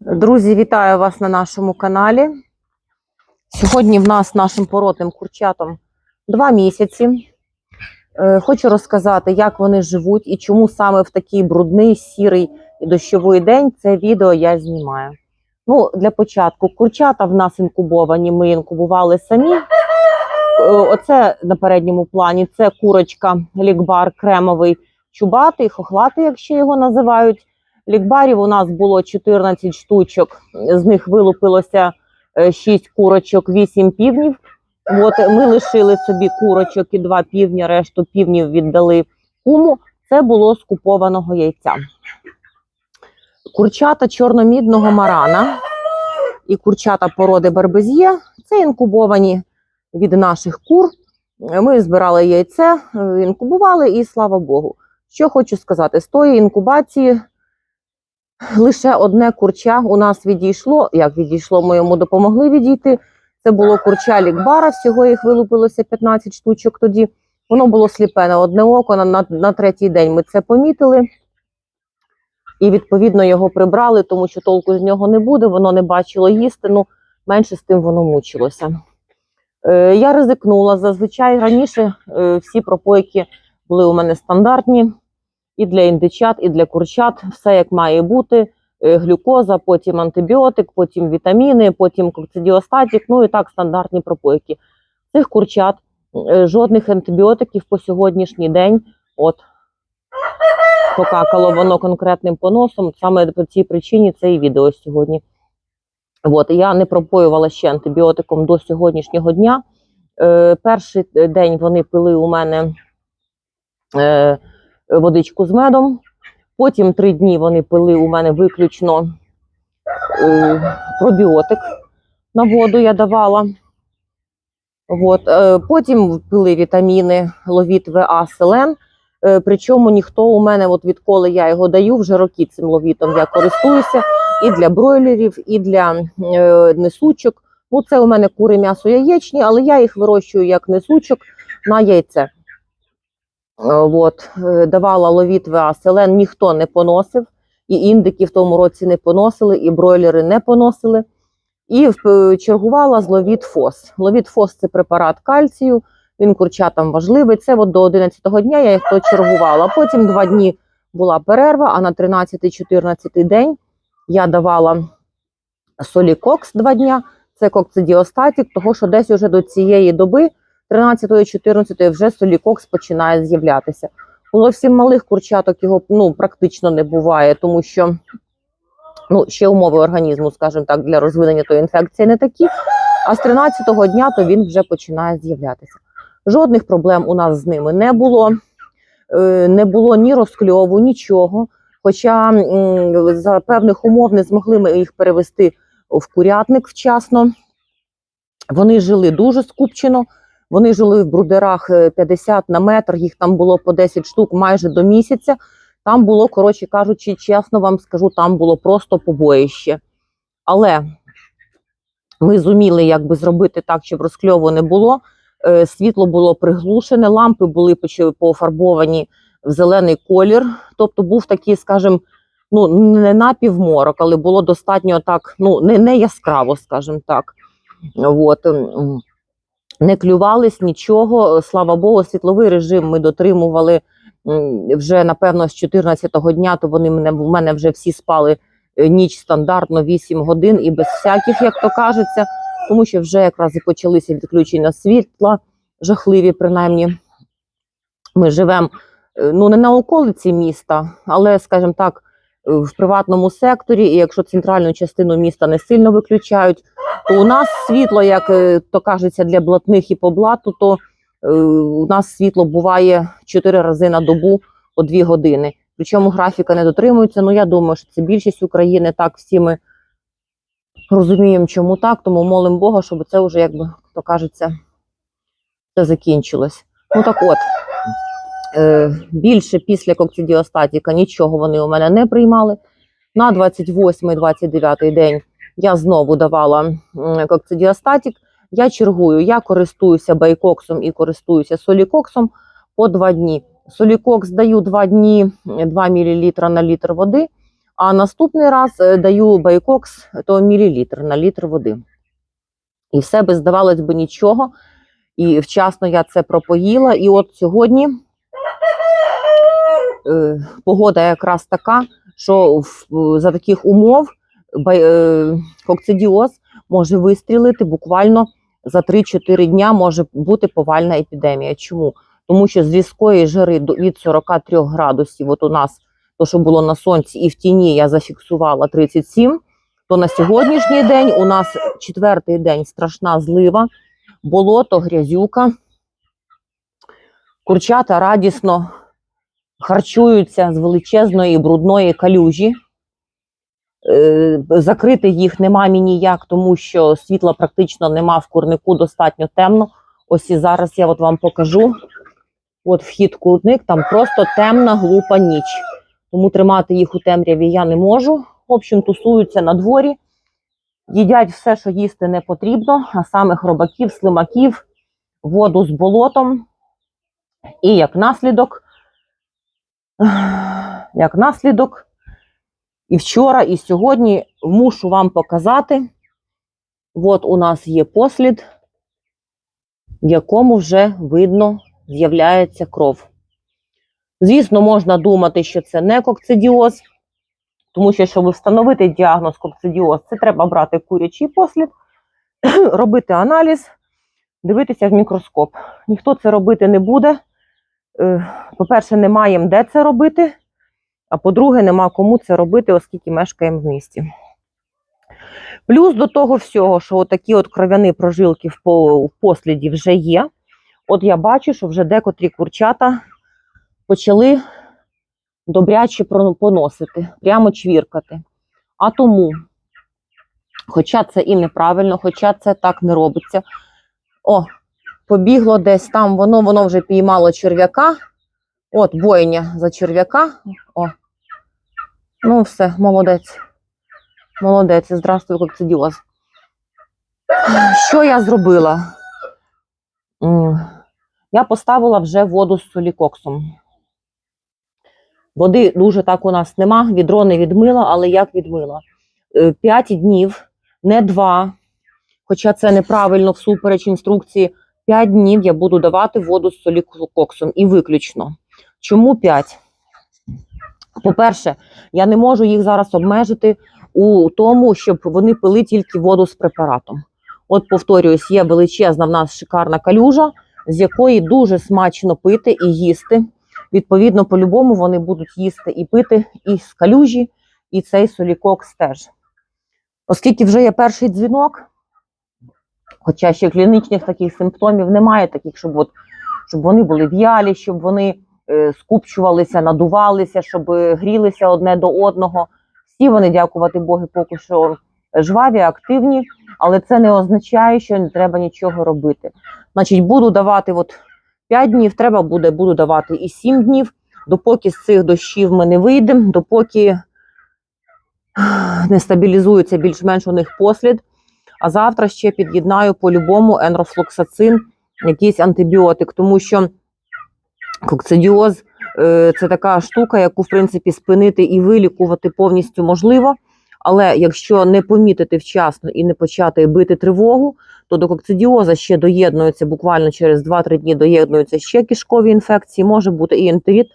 Друзі, вітаю вас на нашому каналі. Сьогодні в нас нашим породним курчатам два місяці. Е, Хочу розказати, як вони живуть і чому саме в такий брудний, сірий і дощовий день це відео я знімаю. Ну, для початку, курчата в нас інкубовані, ми інкубували самі. Е, Оце на передньому плані це курочка лікбар кремовий, чубатий, хохлатий, якщо його називають. Лікбарів у нас було 14 штучок, з них вилупилося 6 курочок, 8 півнів. От ми лишили собі курочок і 2 півня, решту півнів віддали куму. Це було з купованого яйця. Курчата чорномідного марана і курчата породи барбезє це інкубовані від наших кур. Ми збирали яйце, е, інкубували і слава Богу. Що хочу сказати, з тої інкубації лише одне курча у нас відійшло. Як відійшло, ми йому допомогли відійти. Це було курча лікбара, всього їх вилупилося 15 штучок тоді. Воно було сліпе на одне око. На, на, на третій день ми це помітили. І, відповідно, його прибрали, тому що толку з нього не буде, воно не бачило їсти, ну менше з тим воно мучилося. Е, я ризикнула. Зазвичай раніше е, всі пропойки були у мене стандартні і для індичат, і для курчат. Все як має бути. Е, Глюкоза, потім антибіотик, потім вітаміни, потім кокцидіостатік, ну і так стандартні пропойки. Цих курчат е, жодних антибіотиків по сьогоднішній день. От покакало воно конкретним поносом. Саме по цій причині це і відео сьогодні. От, я не пропоювала ще антибіотиком до сьогоднішнього дня. Е, перший день вони пили у мене е, водичку з медом. Потім три дні вони пили у мене виключно е, пробіотик на воду я давала. От, е, потім пили вітаміни ловіт ВА селен. Е, причому ніхто у мене, от відколи я його даю, вже роки цим ловітом я користуюся і для бройлерів, і для е, несучок. Ну, це у мене кури м'ясо яєчні, але я їх вирощую як несучок на яйце. Е, От, е, давала ловіт ВА селен, ніхто не поносив, і індики в тому році не поносили, і бройлери не поносили. І е, чергувала з ловіт ФОС. Ловіт ФОС це препарат кальцію, він курчатам важливий. Це от до 11-го дня я їх то чергувала. Потім два дні була перерва, а на 13-14 день я давала солікокс два дня. Це кокцидіостатік, того що десь уже до цієї доби, 13-14, вже солікокс починає з'являтися. У зовсім малих курчаток його ну, практично не буває, тому що ну, ще умови організму, скажімо так, для розвинення тої інфекції не такі. А з 13-го дня то він вже починає з'являтися. Жодних проблем у нас з ними не було. Е, Не було ні розкльову, нічого. Хоча за певних умов не змогли ми їх перевести в курятник вчасно. Вони жили дуже скупчено. Вони жили в брудерах е, 50 на метр, їх там було по 10 штук майже до місяця. Там було, коротше кажучи, чесно вам скажу, там було просто побоїще. Але ми зуміли якби зробити так, щоб розкльову не було. Е, Світло було приглушене, лампи були пофарбовані в зелений колір. Тобто був такий, скажімо, ну, не напівморок, але було достатньо так, ну, не, не яскраво, скажімо так. От. Не клювались нічого. Слава Богу, світловий режим ми дотримували вже, напевно, з 14-го дня, то вони мене, в мене вже всі спали е, ніч стандартно 8 годин і без всяких, як то кажеться, тому що вже якраз і почалися відключення світла, жахливі, принаймні. Ми живемо е, ну, не на околиці міста, але, скажімо так, е, в приватному секторі, і якщо центральну частину міста не сильно виключають, то у нас світло, як е, то кажеться, для блатних і по блату, то е, у нас світло буває 4 рази на добу по 2 години. Причому графіка не дотримується. Ну я думаю, що це більшість України. Так всі ми розуміємо, чому так. Тому молимо Бога, щоб це вже, якби то кажеться, це закінчилось. Ну так от. Е, більше після кокцидіостатіка нічого вони у мене не приймали. На 28-29 день я знову давала кокцидіостатік. Я чергую, я користуюся байкоксом і користуюся солікоксом по 2 дні. Солікокс даю 2 дні 2 мл на літр води. А наступний раз е, даю байкокс, то мілілітр на літр води. І все би здавалось би нічого. І вчасно я це пропоїла. І от сьогодні е, погода якраз така, що в, за таких умов кокцидіоз може вистрілити буквально за 3-4 дня може бути повальна епідемія. Чому? Тому що з різкої жари до- від 43 градусів, от у нас то, що було на сонці і в тіні, я зафіксувала 37, то на сьогоднішній день у нас четвертий день страшна злива, болото, грязюка. Курчата радісно харчуються з величезної брудної калюжі. Е, Закрити їх нема мені ніяк, тому що світла практично нема в курнику, достатньо темно. Ось і зараз я от вам покажу. От вхід в курник, там просто темна, глупа ніч. Тому тримати їх у темряві я не можу. В общем, тусуються на дворі, їдять все, що їсти не потрібно, а саме хробаків, слимаків, воду з болотом. І як наслідок, як наслідок, і вчора, і сьогодні мушу вам показати. От у нас є послід, в якому вже видно з'являється кров. Звісно, можна думати, що це не кокцидіоз, тому що, щоб встановити діагноз кокцидіоз, це треба брати курячий послід, робити аналіз, дивитися в мікроскоп. Ніхто це робити не буде. Е, По-перше, не маємо де це робити, а по-друге, нема кому це робити, оскільки мешкаємо в місті. Плюс до того всього, що такі от кров'яні прожилки в посліді вже є. От я бачу, що вже декотрі курчата почали добряче поносити, прямо чвіркати. А тому, хоча це і неправильно, хоча це так не робиться. О, побігло десь там, воно, воно вже піймало черв'яка. От, бойня за черв'яка. О. Ну, все, молодець. Молодець, здравствуй, кокцидіоз. Що я зробила? Я поставила вже воду з солікоксом. Води дуже так у нас нема, відро не відмила, але як відмила? Е, П'ять днів, не два, хоча це неправильно всупереч інструкції. П'ять днів я буду давати воду з солікоксом і виключно. Чому п'ять? По-перше, я не можу їх зараз обмежити у тому, щоб вони пили тільки воду з препаратом. От, повторююсь, є величезна в нас шикарна калюжа, з якої дуже смачно пити і їсти. Відповідно, по-любому вони будуть їсти і пити і з калюжі, і цей солікокс теж. Оскільки вже є перший дзвінок, хоча ще клінічних таких симптомів немає, таких, щоб, от, щоб вони були в'ялі, щоб вони скупчувалися, надувалися, щоб е, грілися одне до одного. Всі вони, дякувати Богу, поки що жваві, активні, але це не означає, що не треба нічого робити. Значить, буду давати от 5 днів, треба буде, буду давати і 7 днів, допоки з цих дощів ми не вийдемо, допоки не стабілізується більш-менш у них послід. А завтра ще під'єднаю по-любому енрофлоксацин, якийсь антибіотик, тому що кокцидіоз е, це така штука, яку в принципі спинити і вилікувати повністю можливо. Але якщо не помітити вчасно і не почати бити тривогу, то до кокцидіоза ще доєднується буквально через 2-3 дні доєднуються ще кишкові інфекції, може бути і ентерит.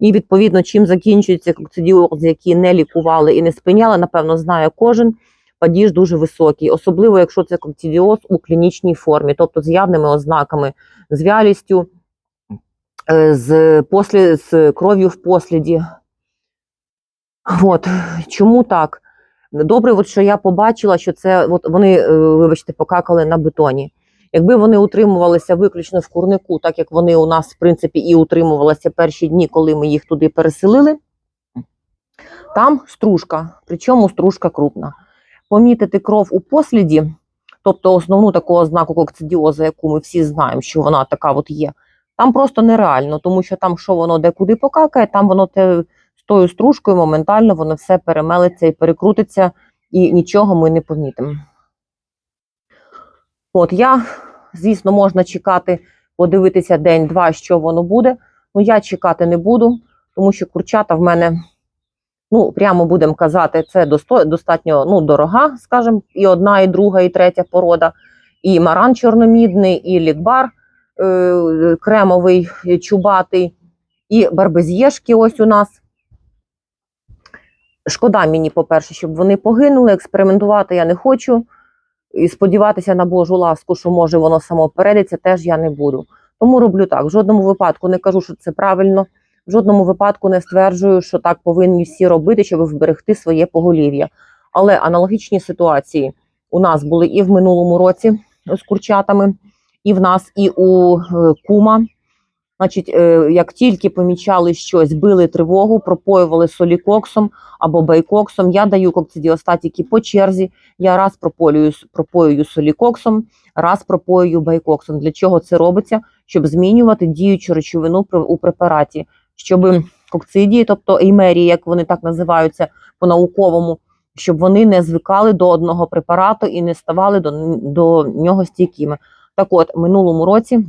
І відповідно, чим закінчується кокцидіоз, які не лікували і не спиняли, напевно, знає кожен. Падіж дуже високий, особливо якщо це кокцидіоз у клінічній формі, тобто з явними ознаками, з вялістю, з, послі, з кров'ю в посліді. От. Чому так? Добре, от що я побачила, що це от вони, е, вибачте, покакали на бетоні. Якби вони утримувалися виключно в курнику, так як вони у нас, в принципі, і утримувалися перші дні, коли ми їх туди переселили, там стружка, причому стружка крупна. Помітити кров у посліді, тобто основну таку ознаку кокцидіоза, яку ми всі знаємо, що вона така от є, там просто нереально, тому що там, що воно декуди покакає, там воно те з тою стружкою моментально воно все перемелиться і перекрутиться, і нічого ми не помітимо. От я, звісно, можна чекати, подивитися день-два, що воно буде. Ну я чекати не буду, тому що курчата в мене Ну, прямо будемо казати, це достатньо ну, дорога, скажімо, і одна, і друга, і третя порода. І маран чорномідний, і лікбар кремовий, е, чубатий, і барбезєшки ось у нас. Шкода мені, по-перше, щоб вони погинули. Експериментувати я не хочу. І сподіватися на Божу ласку, що може воно само передиться, теж я не буду. Тому роблю так. В жодному випадку не кажу, що це правильно. В жодному випадку не стверджую, що так повинні всі робити, щоб вберегти своє поголів'я. Але аналогічні ситуації у нас були і в минулому році з курчатами, і в нас, і у е, кума. Значить, е, як тільки помічали щось, били тривогу, пропоювали солікоксом або байкоксом. Я даю кокцидіостатіки по черзі. Я раз пропоюю солікоксом, раз пропоюю байкоксом. Для чого це робиться? Щоб змінювати діючу речовину у препараті, щоб кокцидії, тобто еймерії, як вони так називаються по-науковому, щоб вони не звикали до одного препарату і не ставали до, до нього стійкими. Так от, минулому році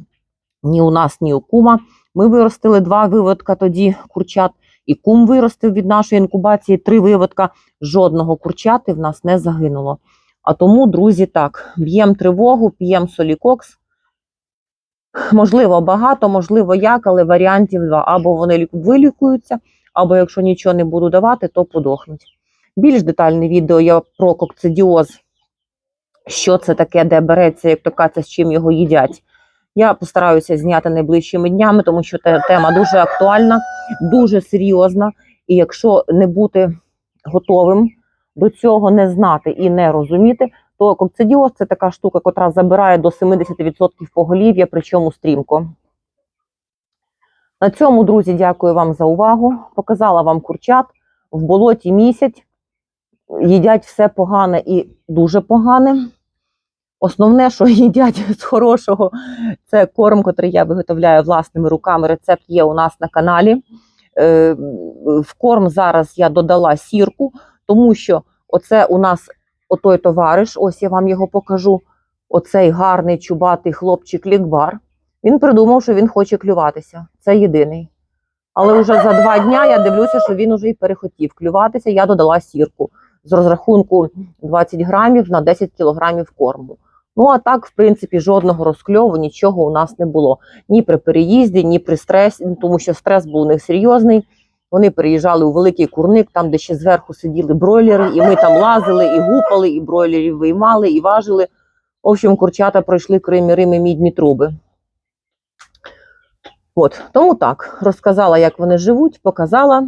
ні у нас, ні у кума. Ми виростили два виводка тоді курчат, і кум виростив від нашої інкубації три виводка. Жодного курчати в нас не загинуло. А тому, друзі, так, б'ємо тривогу, п'ємо солікокс. Можливо, багато, можливо, як, але варіантів два. Або вони вилікуються, або якщо нічого не буду давати, то подохнуть. Більш детальне відео я про кокцидіоз, що це таке, де береться, як то кажеться, з чим його їдять. Я постараюся зняти найближчими днями, тому що тема дуже актуальна, дуже серйозна. І якщо не бути готовим до цього, не знати і не розуміти, то кокцидіоз це така штука, котра забирає до 70% поголів'я, причому стрімко. На цьому, друзі, дякую вам за увагу. Показала вам курчат в болоті місяць. Їдять все погане і дуже погане. Основне, що їдять з хорошого, це корм, який я виготовляю власними руками. Рецепт є у нас на каналі. Е, В корм зараз я додала сірку, тому що оце у нас отой товариш, ось я вам його покажу. Оцей гарний чубатий хлопчик лікбар. Він придумав, що він хоче клюватися. Це єдиний. Але вже за два дня я дивлюся, що він уже і перехотів клюватися. Я додала сірку з розрахунку 20 грамів на 10 кілограмів корму. Ну а так, в принципі, жодного розкльову, нічого у нас не було. Ні при переїзді, ні при стресі, ну, тому що стрес був у них серйозний. Вони переїжджали у великий курник, там, де ще зверху сиділи бройлери, і ми там лазили, і гупали, і бройлерів виймали, і важили. В общем, курчата пройшли Крим і мідні труби. От, тому так, розказала, як вони живуть, показала.